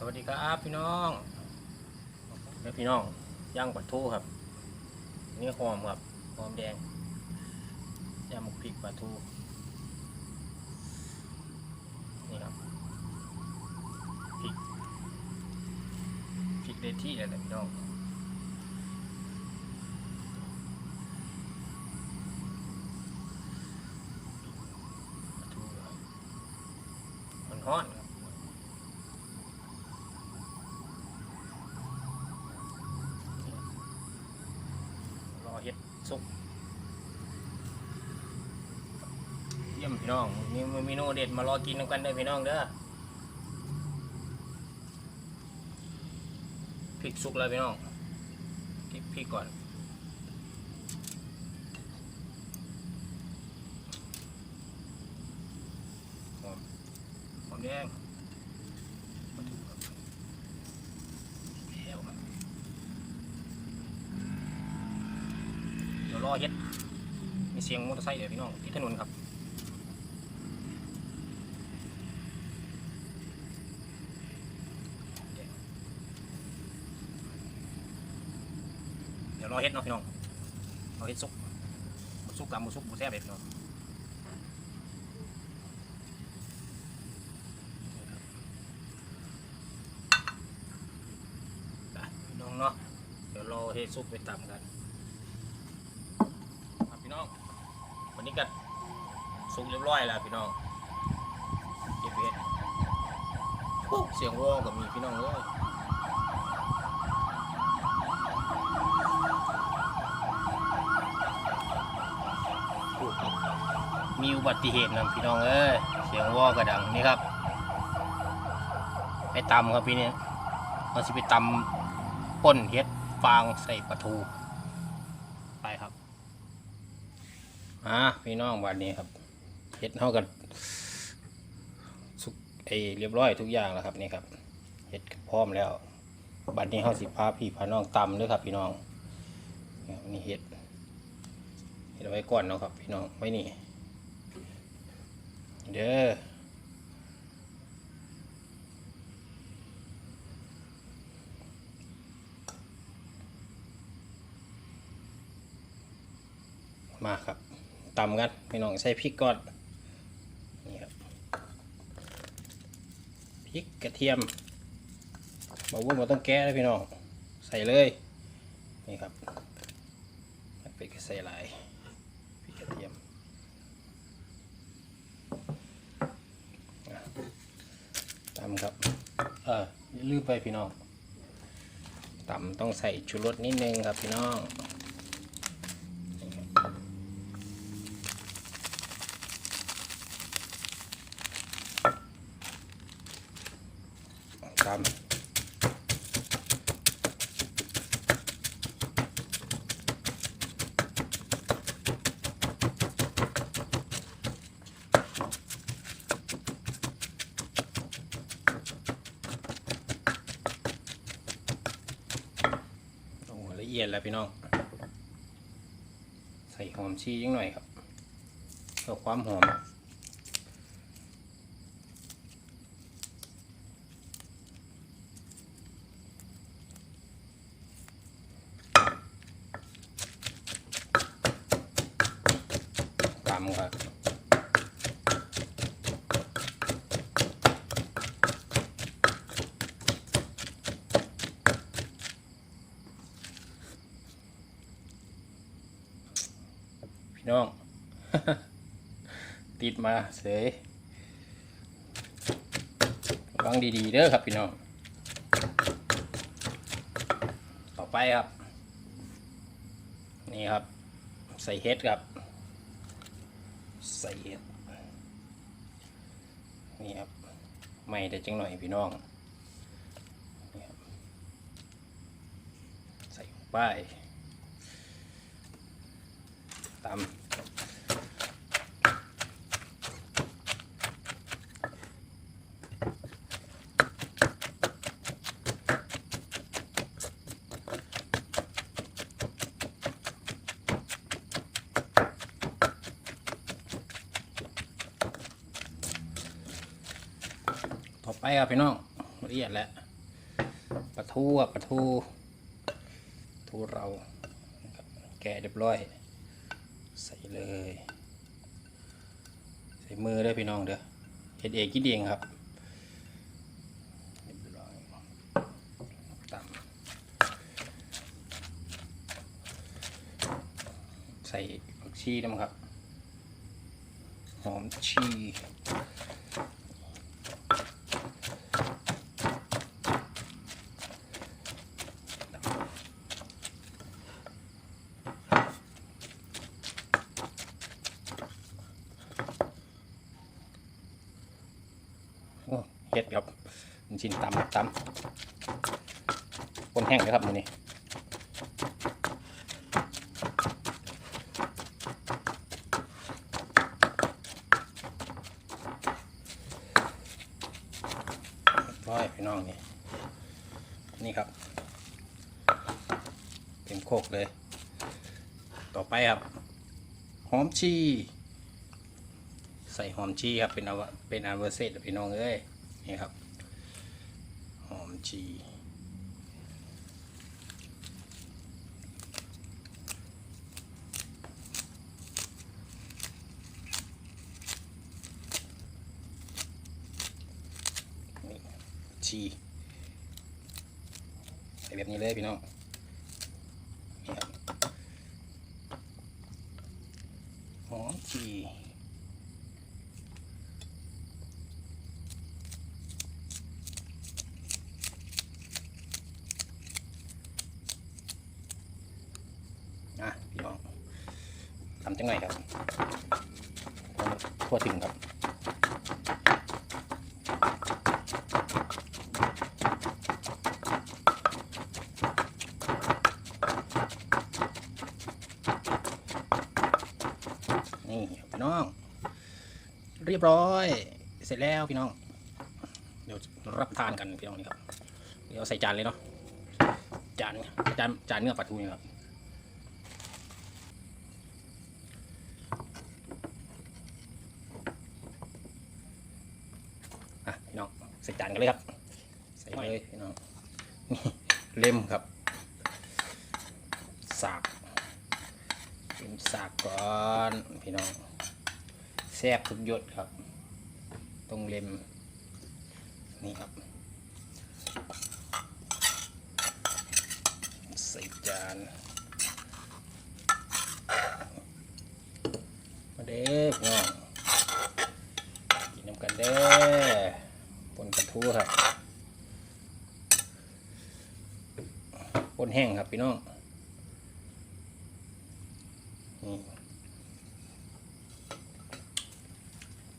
สวัสดีครับพี่น้องแล้วพี่น้องย่างปลาทูครับ นี่หอมครับหอมแดงย่างหมกพริกปลาทูนี่ครับพริกพริกเดที่อะไรพี่น้องปลาทูมันฮ้อนครับ ร สุกเยี่ยมพี่น้องมีเมนูเด็ดมารอกินกันเด้พี่น้องเด้อพริกสุกแล้วพี่น้องก็บพริกก่อนหอมหอมแดงมาดูครับแล้วครับ เดี๋ยวรอเฮ็ด มีเสียงมอเตอร์ไซค์เดี๋ยวพี่น้องที่ถนนครับเดี๋ยวรอเฮ็ดเนาะพี่น้องรอเฮ็ดสุกบุสุกกับบุสุกบุแซ่บเลยพี่น้องน้องเนาะเดี๋ยวรอเฮ็ดสุกไปตามกันพี่น้อง วันนี้ก็สุกเรียบร้อยแล้วพี่น้องเก็บเห็ดเสียงวอกับมีพี่น้องเลยโอ้มีอุบัติเหตุนะพี่น้องเอ้ยเสียงวอกระดังนี่ครับไปตำครับพี่เนี่ยเราจะไปตำป่นเห็ดฟางใส่ปลาทูไปครับ อ่าพี่น้องวันนี้ครับเฮ็ดเท่ากันสุกไอเรียบร้อยทุกอย่างแล้วครับนี่ครับเฮ็ดพร้อมแล้ว บัดนี้เฮาสิพาพี่พาน้องตำเด้วยครับ พี่น้องนี่เฮ็ดเฮ็ดไว้ก่อนเนาะครับ พี่น้องไว้นี่เด้อมาครับ ตำกันพี่น้องใส่พริกก่อนนี่ครับพริกกระเทียมบอกว่าเราต้องแก้เลยพี่น้องใส่เลยนี่ครับไปก็ใส่หลายพริกกระเทียมอะตำครับเออลืมไปพี่น้องตำต้องใส่ชูรสนิดนึงครับพี่น้อง ตามโอียดแล้วพี่น้อง ใส่หอมชียังหน่อยครับเพื่อความหอมตำครับพี่ น้อง ติดมาเสยระวังดีๆเด้อครับพี่น้อง ต่อไปครับ นี่ครับ ใส่เฮ็ดครับ ใส่เห็ด นี่ครับ ไม่ได้จังหน่อยพี่น้องนี่ครับใส่ไป ตำต่อไปครับพี่น้องละเอียดแล้วปลาทูครับปลาทูทูเราแกะเรียบร้อย ใส่เลย ใส่มือได้พี่น้องเด้อเห็ดเองกินเองครับใส่ผักชีนะครับหอมชี เฮ็ดครับชิ้นตำตำคนแห้งเลยครับมือนี้ร้อยพี่น้องนี่นี่ครับเต็มโคกเลย ต่อไปครับ หอมชี ใส่หอมชีครับเป็นเอาเป็นอาเวอร์เซตพี่น้องเอ้ยนี่ครับหอมชีนี่ชีใส่แบบนี้เลยพี่น้อง นี่ครับ หอมชีอะพี่น้อง จังไงครับทั่วถึงครับนี่พี่น้อง เรียบร้อย เสร็จแล้วพี่น้อง เดี๋ยวรับทานกันพี่น้องนี่ครับเดี๋ยวใส่จานเลยเนาะจานจานจานเนื้อปลาทูนี่ครับอะพี่น้องใส่จานกันเลยครับ ใส่เลยพี่น้องนี่เล่มครับสากชิมสากก่อนพี่น้องแซ่บทุกยดครับ ตรงเล็มนี่ครับใส่จานมาเด้อพี่น้องกินน้ำกันเด้อปนกระทู้ครับปนแห้งครับพี่น้อง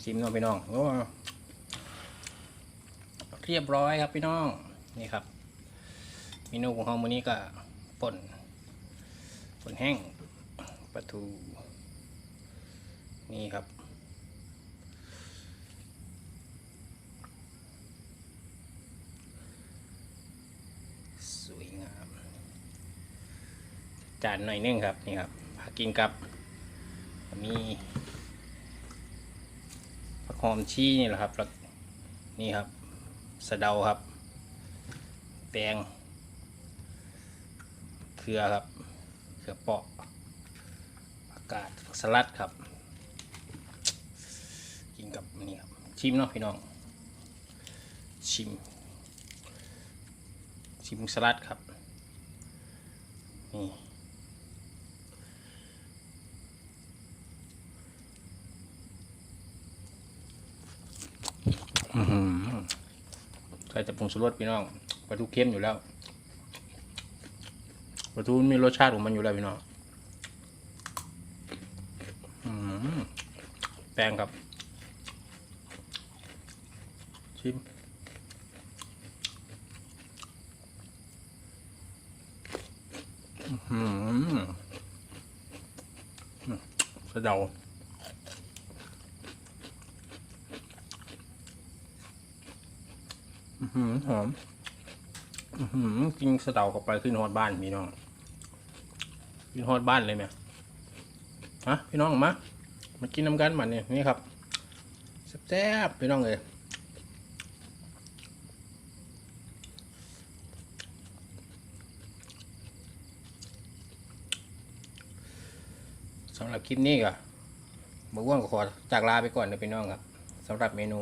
ชิมน้องพี่น้องโอ้เรียบร้อยครับพี่น้องนี่ครับเมนูของเราวันนี้ก็ป่นป่นแห้งปลาทูนี่ครับ สวยงาม จานหน่อยนึงครับนี่ครับพากินกับมีผักหอมชี้นี่แหละครับแล้วนี่ครับสะเดาครับแตงเขือครับเขือเปาะผักกาดผักสลัดครับ กินกับนี่ครับชิมเนาะพี่น้อง ชิม ชิมสลัดครับนี่ อื้อหือใส่แต่ผงชูรสพี่น้องปลาทูเค็มอยู่แล้วปลาทูมีรสชาติของมันอยู่แล้วพี่น้องอื้อหือแป้งครับ ชิมอื้อหือสะเดาืมหอมอืมกินสะเดาเข้าไปขึ้นฮอดบ้านพี่น้องขึ้นฮอดบ้านเลยไหมฮะพี่น้องมามากินน้ำกันมันเนี่ยนี่ครับแซ่บพี่น้องเลยสำหรับคลิปนี้ก็บอกว่างขอจากลาไปก่อนนะพี่น้องครับสำหรับเมนู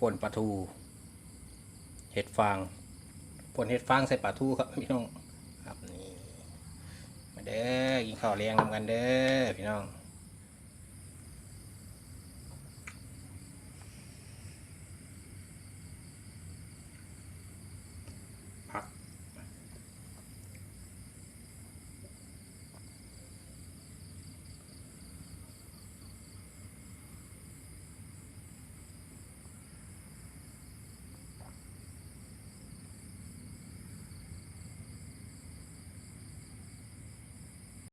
ป่นปลาทู เห็ดฟางผลเห็ดฟางใส่ปลาทูครับพี่น้องครับนี่มาเด้อกินข้าวเลี้ยงนำกันเด้อพี่น้อง